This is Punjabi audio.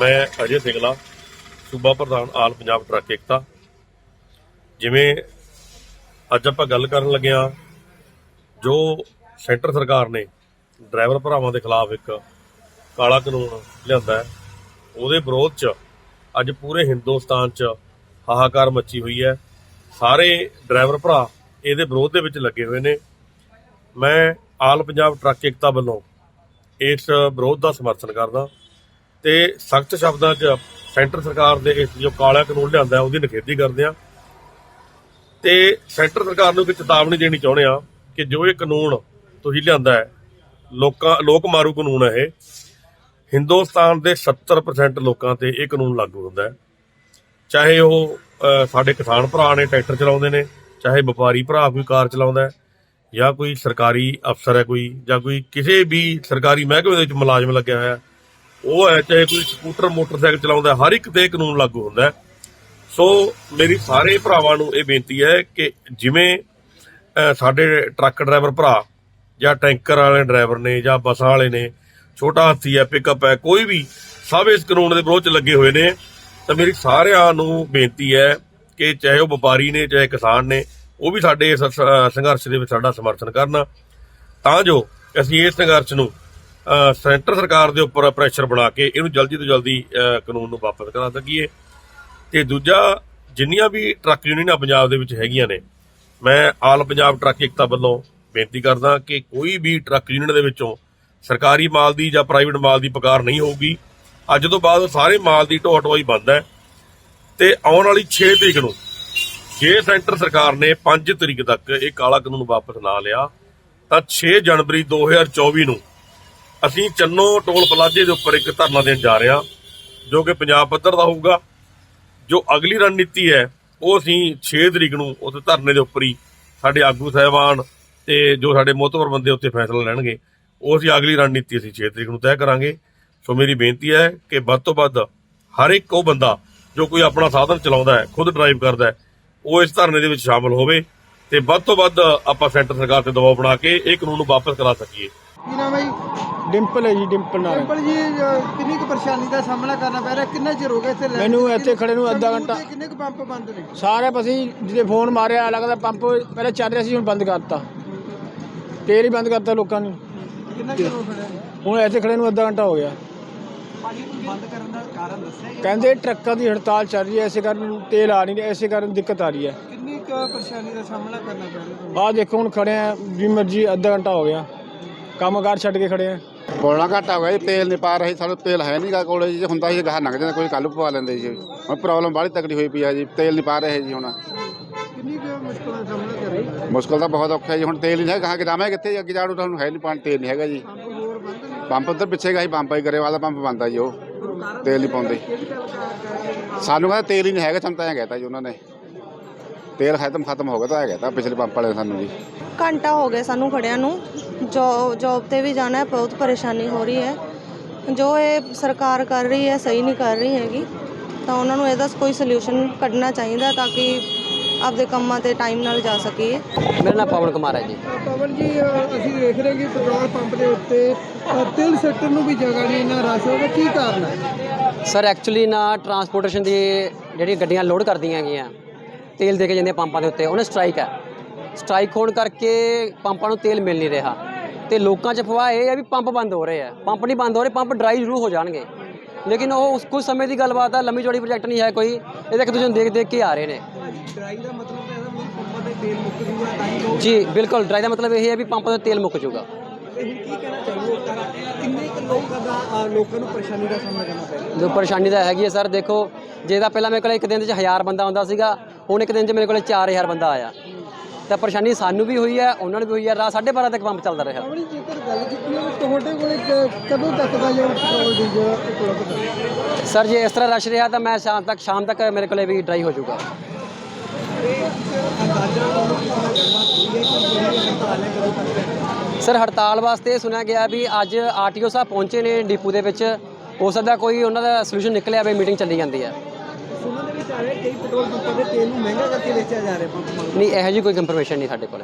ਮੈਂ ਅਜੇ ਸਿੰਗਲਾ ਸੂਬਾ ਪ੍ਰਧਾਨ ਆਲ ਪੰਜਾਬ ਟਰੱਕ ਏਕਤਾ। ਜਿਵੇਂ ਅੱਜ ਆਪਾਂ ਗੱਲ ਕਰਨ ਲੱਗੇ ਹਾਂ, ਜੋ ਸੈਂਟਰ ਸਰਕਾਰ ਨੇ ਡਰਾਈਵਰ ਭਰਾਵਾਂ ਦੇ ਖਿਲਾਫ ਇੱਕ ਕਾਲਾ ਕਾਨੂੰਨ ਲਿਆਂਦਾ ਹੈ, ਉਹਦੇ ਵਿਰੋਧ 'ਚ ਅੱਜ ਪੂਰੇ ਹਿੰਦੁਸਤਾਨ 'ਚ ਹਾਹਾਕਾਰ ਮੱਚੀ ਹੋਈ ਹੈ। ਸਾਰੇ ਡਰਾਈਵਰ ਭਰਾ ਇਹਦੇ ਵਿਰੋਧ ਦੇ ਵਿੱਚ ਲੱਗੇ ਹੋਏ ਨੇ। ਮੈਂ ਆਲ ਪੰਜਾਬ ਟਰੱਕ ਏਕਤਾ ਵੱਲੋਂ ਇਸ ਵਿਰੋਧ ਦਾ ਸਮਰਥਨ ਕਰਦਾ। ਤੇ ਸਖਤ ਸ਼ਬਦਾਂ 'ਚ ਸੈਂਟਰ ਸਰਕਾਰ ਦੇ ਇਸ ਜੋ ਕਾਲਾ ਕਾਨੂੰਨ ਲਿਆਂਦਾ ਉਹਦੀ ਨਿਖੇਧੀ ਕਰਦੇ ਆ ਤੇ ਸੈਂਟਰ ਸਰਕਾਰ ਨੂੰ ਇੱਕ ਚੇਤਾਵਨੀ ਦੇਣੀ ਚਾਹੁੰਦੇ ਆ ਕਿ ਜੋ ਇਹ ਕਾਨੂੰਨ ਤੁਸੀਂ ਲਿਆਂਦਾ ਹੈ, ਲੋਕਾਂ, ਲੋਕ ਮਾਰੂ ਕਾਨੂੰਨ ਹੈ ਇਹ, ਹਿੰਦੁਸਤਾਨ ਦੇ 70% ਲੋਕਾਂ ਤੇ ਇਹ ਕਾਨੂੰਨ ਲਾਗੂ ਹੁੰਦਾ ਹੈ। ਚਾਹੇ ਉਹ ਸਾਡੇ ਕਿਸਾਨ ਭਰਾ ਨੇ ਟਰੈਕਟਰ ਚਲਾਉਂਦੇ ਨੇ, ਚਾਹੇ ਵਪਾਰੀ ਭਰਾ ਕੋਈ ਕਾਰ ਚਲਾਉਂਦਾ ਹੈ, ਜਾਂ ਕੋਈ ਸਰਕਾਰੀ ਅਫਸਰ ਹੈ ਕੋਈ, ਜਾਂ ਕੋਈ ਕਿਸੇ ਵੀ ਸਰਕਾਰੀ ਮਹਿਕਮੇ ਦੇ ਵਿੱਚ ਮੁਲਾਜ਼ਮ ਲੱਗਿਆ ਹੋਇਆ ਉਹ ਹੈ ਚਾਹੇ ਕੋਈ ਸਕੂਟਰ, ਮੋਟਰਸਾਈਕਲ ਚਲਾਉਂਦਾ ਹਰ ਇੱਕ ਤੇ ਕਾਨੂੰਨ ਲਾਗੂ ਹੁੰਦਾ ਸੋ ਮੇਰੀ ਸਾਰੇ ਭਰਾਵਾਂ ਨੂੰ ਇਹ ਬੇਨਤੀ ਹੈ ਕਿ ਜਿਵੇਂ ਸਾਡੇ ਟਰੱਕ ਡਰਾਈਵਰ ਭਰਾ ਜਾਂ ਟੈਂਕਰ ਵਾਲੇ ਡਰਾਈਵਰ ਨੇ ਜਾਂ ਬੱਸਾਂ ਵਾਲੇ ਨੇ, ਛੋਟਾ ਹਾਥੀ ਹੈ ਪਿਕਅਪ ਹੈ, ਕੋਈ ਵੀ, ਸਭ ਇਸ ਕਾਨੂੰਨ ਦੇ ਵਿਰੋਧ ਚ ਲੱਗੇ ਹੋਏ ਨੇ। ਤਾਂ ਮੇਰੀ ਸਾਰਿਆਂ ਨੂੰ ਬੇਨਤੀ ਹੈ ਕਿ ਚਾਹੇ ਉਹ ਵਪਾਰੀ ਨੇ, ਚਾਹੇ ਕਿਸਾਨ ਨੇ, ਉਹ ਵੀ ਸਾਡੇ ਇਸ ਸੰਘਰਸ਼ ਦੇ ਵਿੱਚ ਸਾਡਾ ਸਮਰਥਨ ਕਰਨ। ਤਾਂ ਜੋ ਅਸੀਂ ਇਸ ਸੰਘਰਸ਼ ਨੂੰ ਸੈਂਟਰ ਸਰਕਾਰ ਦੇ ਉੱਪਰ ਪ੍ਰੈਸ਼ਰ ਬਣਾ ਕੇ ਇਹਨੂੰ ਜਲਦੀ ਤੋਂ ਜਲਦੀ ਕਾਨੂੰਨ ਨੂੰ ਵਾਪਸ ਕਰਾ ਸਕੀਏ। ਤੇ ਦੂਜਾ, ਜਿੰਨੀਆਂ ਵੀ ਟਰੱਕ ਯੂਨੀਅਨਾਂ ਪੰਜਾਬ ਦੇ ਵਿੱਚ ਹੈਗੀਆਂ ਨੇ, ਮੈਂ ਆਲ ਪੰਜਾਬ ਟਰੱਕ ਏਕਤਾ ਵੱਲੋਂ ਬੇਨਤੀ ਕਰਦਾ ਕਿ ਕੋਈ ਵੀ ਟਰੱਕ ਯੂਨੀਅਨ ਦੇ ਵਿੱਚੋਂ ਸਰਕਾਰੀ ਮਾਲ ਦੀ ਜਾਂ ਪ੍ਰਾਈਵੇਟ ਮਾਲ ਦੀ ਪਕਾਰ ਨਹੀਂ ਹੋਊਗੀ। ਅੱਜ ਤੋਂ ਬਾਅਦ ਸਾਰੇ ਮਾਲ ਦੀ ਢੋਆ ਢੋਆਈ ਬੰਦ ਹੈ। ਤੇ ਆਉਣ ਵਾਲੀ 6 ਤਰੀਕ ਨੂੰ ਜੇ ਸੈਂਟਰ ਸਰਕਾਰ ਨੇ 5 ਤਰੀਕ ਤੱਕ ਇਹ ਕਾਲਾ ਕਾਨੂੰਨ ਵਾਪਸ ਨਾ ਲਿਆ, ਤਾਂ 6 ਜਨਵਰੀ 2024 ਨੂੰ ਅਸੀਂ ਚੰਨੋ ਟੋਲ ਪਲਾਜ਼ੇ ਦੇ ਉੱਪਰ ਇੱਕ ਧਰਨਾ ਦੇਣ ਜਾ ਰਹੇ ਹਾਂ, ਜੋ ਕਿ ਪੰਜਾਬ ਪੱਧਰ ਦਾ ਹੋਊਗਾ। ਜੋ ਅਗਲੀ ਰਣਨੀਤੀ ਹੈ, ਉਹ ਅਸੀਂ 6 ਤਰੀਕ ਨੂੰ ਉਸ ਧਰਨੇ ਦੇ ਉੱਪਰ ਹੀ ਸਾਡੇ ਆਗੂ ਸਾਹਿਬਾਨ ਤੇ ਜੋ ਸਾਡੇ ਮੋਹਤਵਰ ਬੰਦੇ ਉੱਤੇ ਫੈਸਲਾ ਲੈਣਗੇ, ਉਹ ਅਸੀਂ ਅਗਲੀ ਰਣਨੀਤੀ ਅਸੀਂ 6 ਤਰੀਕ ਨੂੰ ਤੈਅ ਕਰਾਂਗੇ। ਸੋ ਮੇਰੀ ਬੇਨਤੀ ਹੈ ਕਿ ਵੱਧ ਤੋਂ ਵੱਧ ਹਰ ਇੱਕ ਉਹ ਬੰਦਾ ਜੋ ਕੋਈ ਆਪਣਾ ਸਾਧਨ ਚਲਾਉਂਦਾ ਹੈ, ਖੁਦ ਡਰਾਈਵ ਕਰਦਾ ਹੈ, ਉਹ ਇਸ ਧਰਨੇ ਦੇ ਵਿੱਚ ਸ਼ਾਮਲ ਹੋਵੇ ਤੇ ਵੱਧ ਤੋਂ ਵੱਧ ਆਪਾਂ ਸੈਂਟਰ ਸਰਕਾਰ ਤੇ ਦਬਾਅ ਬਣਾ ਕੇ ਇਹ ਕਾਨੂੰਨ ਨੂੰ ਵਾਪਸ ਕਰਾ ਸਕੀਏ। ਕੀ ਨਾਮ ਹੈ ਜੀ? ਡਿੰਪਲ ਹੈ ਜੀ ਡਿੰਪਲ ਨਾਲ। ਸਿੰਪਲ ਜੀ ਅਹ, ਕਿੰਨੀ ਕੁ ਪਰੇਸ਼ਾਨੀ ਦਾ ਸਾਹਮਣਾ ਕਰਨਾ ਪੈ ਰਿਹਾ? ਕਿੰਨਾ ਚਿਰ ਹੋ ਗਿਆ ਇੱਥੇ ਲਾਈਨ ਮੈਨੂੰ? ਇੱਥੇ ਖੜੇ ਨੂੰ ਅੱਧਾ ਸੰਗਰੂਰ ਘੰਟਾ। ਕਿੰਨੇ ਕੁ ਪੰਪ ਬੰਦ ਨੇ? ਸਾਰੇ ਪਸੀ ਜਿਹਦੇ ਫੋਨ ਮਾਰਿਆ ਲੱਗਦਾ ਪੰਪ ਪਹਿਲਾਂ ਚੱਲ ਰਿਹਾ ਸੀ ਹੁਣ ਬੰਦ ਕਰਤਾ। ਤੇਲ ਹੀ ਬੰਦ ਕਰਤਾ ਲੋਕਾਂ ਨੇ। ਕਿੰਨਾ ਚਿਰ ਹੋ ਗਿਆ? ਹੁਣ ਇੱਥੇ ਖੜੇ ਨੂੰ ਅੱਧਾ ਘੰਟਾ ਹੋ ਗਿਆ। ਬੰਦ ਕਰਨ ਦਾ ਕਾਰਨ ਦੱਸਿਆ ਜੀ? ਕਹਿੰਦੇ ਟਰੱਕਾਂ ਦੀ ਹੜਤਾਲ ਚੱਲ ਰਹੀ ਹੈ ਐਸੇ ਕਾਰਨ ਤੇਲ ਆ ਨਹੀਂ ਰਿਹਾ ਐਸੇ ਕਾਰਨ ਦਿੱਕਤ ਆ ਰਹੀ ਹੈ। ਕਿੰਨੀ ਕੁ ਪਰੇਸ਼ਾਨੀ ਦਾ ਸਾਹਮਣਾ ਕਰਨਾ ਪੈ ਰਿਹਾ ਤੁਹਾਨੂੰ? ਆਹ ਦੇਖੋ ਹੁਣ ਖੜੇ ਆ ਜੀ ਮਰਜ਼ੀ ਅੱਧਾ ਘੰਟਾ ਹੋ ਗਿਆ। ਕੰਮਕਾਰ ਛੱਡ ਕੇ ਖੜੇ ਆ। ਬੋਲਣਾ ਘੱਟ ਹੋ ਗਿਆ ਜੀ ਤੇਲ ਨਹੀਂ ਪਾ ਰਹੇ ਸਾਨੂੰ ਤੇਲ ਹੈ ਨਹੀਂਗਾ ਕੋਲੇ ਜੀ। ਜੇ ਹੁੰਦਾ ਸੀ ਗਾਹ ਲੰਘ ਜਾਂਦਾ ਕੋਈ ਕੱਲ ਪਵਾ ਲੈਂਦੇ ਜੀ। ਹੁਣ ਪ੍ਰੋਬਲਮ ਬਾਹਲੀ ਤਕੜੀ ਹੋਈ ਪਈ ਆ ਜੀ ਤੇਲ ਨਹੀਂ ਪਾ ਰਹੇ ਜੀ ਹੁਣ। ਕਿੰਨੀ ਕੁ ਮੁਸ਼ਕਲਾਂ ਦਾ ਸਾਹਮਣਾ ਕਰ ਰਹੇ ਹੋ? ਮੁਸ਼ਕਲ ਤਾਂ ਬਹੁਤ ਔਖਾ ਜੀ ਹੁਣ ਤੇਲ ਨਹੀਂ ਹੈ ਗਾਹ ਕਿਦਾਂ ਹੈ ਕਿੱਥੇ? ਅੱਗੇ ਜਾੜੂ ਤੁਹਾਨੂੰ ਹੈ ਨਹੀਂ ਪਾਣੀ ਤੇਲ ਨਹੀਂ ਹੈਗਾ ਜੀ। ਪੰਪ ਉੱਧਰ ਪਿੱਛੇ ਗਾ ਜੀ ਪੰਪ ਹੀ ਕਰੇ ਵਾਲਾ ਪੰਪ ਬੰਦਾ ਜੀ ਉਹ। ਤੇਲ ਨਹੀਂ ਪਾਉਂਦੇ। ਸਾਨੂੰ ਕਹਿੰਦਾ ਤੇਲ ਹੀ ਨਹੀਂ ਹੈਗਾ ਸਾਨੂੰ ਤਾਂ ਐਂ ਕਹਿਤਾ ਜੀ ਉਹਨਾਂ ਨੇ। ਤੇਲ ਖਤਮ ਖਤਮ ਹੋ ਗਿਆ ਤਾਂ ਐਂ ਕਹਿਤਾ ਪਿਛਲੇ ਪੰਪ ਵਾਲੇ ਸਾਨੂੰ ਜੀ। ਘੰਟਾ ਹੋ ਗਿਆ ਸਾਨੂੰ ਖੜਿਆਂ ਨੂੰ। ਜੋ ਜੌਬ ਤੇ ਵੀ ਜਾਣਾ ਹੈ ਬਹੁਤ ਪਰੇਸ਼ਾਨੀ ਹੋ ਰਹੀ ਹੈ। ਜੋ ਇਹ ਸਰਕਾਰ ਕਰ ਰਹੀ ਹੈ ਸਹੀ ਨਹੀਂ ਕਰ ਰਹੀ ਹੈਗੀ ਤਾਂ ਉਹਨਾਂ ਨੂੰ ਇਹਦਾ ਕੋਈ ਸੋਲੂਸ਼ਨ ਕੱਢਣਾ ਚਾਹੀਦਾ ਤਾਂ ਕਿ ਆਪਦੇ ਕੰਮਾਂ ਤੇ ਟਾਈਮ ਨਾਲ ਜਾ ਸਕੀਏ। ਮੇਰਾ ਨਾਮ ਪਵਨ ਕੁਮਾਰ ਹੈ ਜੀ। ਪਵਨ ਜੀ ਅਸੀਂ ਦੇਖ ਰਹੇ ਕਿ ਪੈਟਰੋਲ ਪੰਪ ਦੇ ਉੱਤੇ ਤਿਲ ਸੈਕਟਰ ਨੂੰ ਵੀ ਜਗ੍ਹਾ ਨਹੀਂ ਇੰਨਾ ਰਸ਼ ਹੋਵੇ ਕੀ ਕਾਰਨ ਹੈ? ਸਰ ਐਕਚੁਅਲੀ ਨਾ ਟਰਾਂਸਪੋਰਟੇਸ਼ਨ ਦੀ ਜਿਹੜੀ ਗੱਡੀਆਂ ਲੋਡ ਕਰਦੀਆਂ ਹੈਗੀਆਂ ਤੇਲ ਦੇ ਕੇ ਜਾਂਦੀਆਂ ਪੰਪਾਂ ਦੇ ਉੱਤੇ ਉਹਨੇ ਸਟ੍ਰਾਈਕ ਹੈ। ਸਟ੍ਰਾਈਕ ਹੋਣ ਕਰਕੇ ਪੰਪਾਂ ਨੂੰ ਤੇਲ ਮਿਲ ਨਹੀਂ ਰਿਹਾ। ਤੇ ਲੋਕਾਂ 'ਚ ਫਵਾਹ ਇਹ ਹੈ ਵੀ ਪੰਪ ਬੰਦ ਹੋ ਰਹੇ ਆ। ਪੰਪ ਨਹੀਂ ਬੰਦ ਹੋ ਰਹੇ ਪੰਪ ਡਰਾਈ ਜ਼ਰੂਰ ਹੋ ਜਾਣਗੇ। ਲੇਕਿਨ ਉਹ ਉਸ ਕੁਝ ਸਮੇਂ ਦੀ ਗੱਲਬਾਤ ਆ ਲੰਮੀ ਚੌੜੀ ਪ੍ਰੋਜੈਕਟ ਨਹੀਂ ਹੈ ਕੋਈ। ਇਹ ਤਾਂ ਇੱਕ ਦੂਜੇ ਨੂੰ ਦੇਖ ਦੇਖ ਕੇ ਆ ਰਹੇ ਨੇ। ਡਰਾਈ ਦਾ ਮਤਲਬ ਹੈ ਵੀ ਪੰਪਾਂ ਦੇ ਤੇਲ ਮੁੱਕ ਜੂਗਾ ਤਾਂ ਹੀ ਲੋਕ ਜੀ ਬਿਲਕੁਲ। ਡਰਾਈ ਦਾ ਮਤਲਬ ਇਹ ਹੈ ਵੀ ਪੰਪ ਦਾ ਤੇਲ ਮੁੱਕ ਜਾਊਗਾ ਇਹ ਹੁਣ ਕੀ ਕਹਿਣਾ ਚਾਹੀਏ ਲੋਕਾਂ ਦਾ? ਕਿੰਨੇ ਕੁ ਲੋਕਾਂ ਦਾ ਅਹ, ਲੋਕਾਂ ਨੂੰ ਪਰੇਸ਼ਾਨੀ ਦਾ ਸਾਹਮਣਾ ਕਰਨਾ ਪੈ ਰਿਹਾ? ਜੋ ਪਰੇਸ਼ਾਨੀ ਤਾਂ ਹੈਗੀ ਹੈ ਸਰ। ਦੇਖੋ ਜੇ ਤਾਂ ਪਹਿਲਾਂ ਮੇਰੇ ਕੋਲ ਇੱਕ ਦਿਨ 'ਚ 1000 ਬੰਦਾ ਆਉਂਦਾ ਸੀਗਾ ਹੁਣ ਇੱਕ ਦਿਨ 'ਚ ਮੇਰੇ ਕੋਲ 4000 ਬੰਦਾ ਆਇਆ। ਤਾਂ ਪਰੇਸ਼ਾਨੀ ਸਾਨੂੰ ਵੀ ਹੋਈ ਹੈ ਉਹਨਾਂ ਨੂੰ ਵੀ ਹੋਈ ਹੈ। ਰਾਤ 12:30 ਤੱਕ ਪੰਪ ਚੱਲਦਾ ਰਿਹਾ। ਆਪਣੀ ਜੇਕਰ ਗੱਲ ਕੀਤੀ ਤੁਹਾਡੇ ਕੋਲੇ ਕ- ਕਦੋਂ ਤੱਕ ਦਾ ਜਿਹੜਾ ਪੈਟਰੋਲ ਡੀਜ਼ਲ ਉਪਲਬਧ ਹੈ? ਸਰ ਜੇ ਇਸ ਤਰ੍ਹਾਂ ਰਸ਼ ਰਿਹਾ ਤਾਂ ਮੈਂ ਸ਼ਾਮ ਤੱਕ ਸ਼ਾਮ ਤੱਕ ਮੇਰੇ ਕੋਲੇ ਵੀ ਡਰਾਈ ਹੋ ਜਾਊਗਾ। ਸਰ ਹੜਤਾਲ ਵਾਸਤੇ ਸੁਣਿਆ ਗਿਆ ਵੀ ਅੱਜ ਆਰਟੀਓ ਸਾਹਿਬ ਪਹੁੰਚੇ ਨੇ ਡਿਪੂ ਦੇ ਵਿੱਚ। ਹੋ ਸਕਦਾ ਕੋਈ ਉਹਨਾਂ ਦਾ ਸੋਲੂਸ਼ਨ ਨਿਕਲਿਆ ਵੀ ਮੀਟਿੰਗ ਚੱਲੀ ਜਾਂਦੀ ਹੈ। ਆ ਰਿਹਾ, ਕਈ ਪੈਟਰੋਲ ਪੰਪਾਂ ਦੇ ਤੇਲ ਨੂੰ ਮਹਿੰਗਾ ਕਰਕੇ ਵੇਚਿਆ ਜਾ ਰਿਹਾ ਪੰਪ ਨਹੀਂ, ਇਹੋ ਜਿਹੀ ਕੋਈ ਕੰਫਰਮੇਸ਼ਨ ਨਹੀਂ ਸਾਡੇ ਕੋਲ।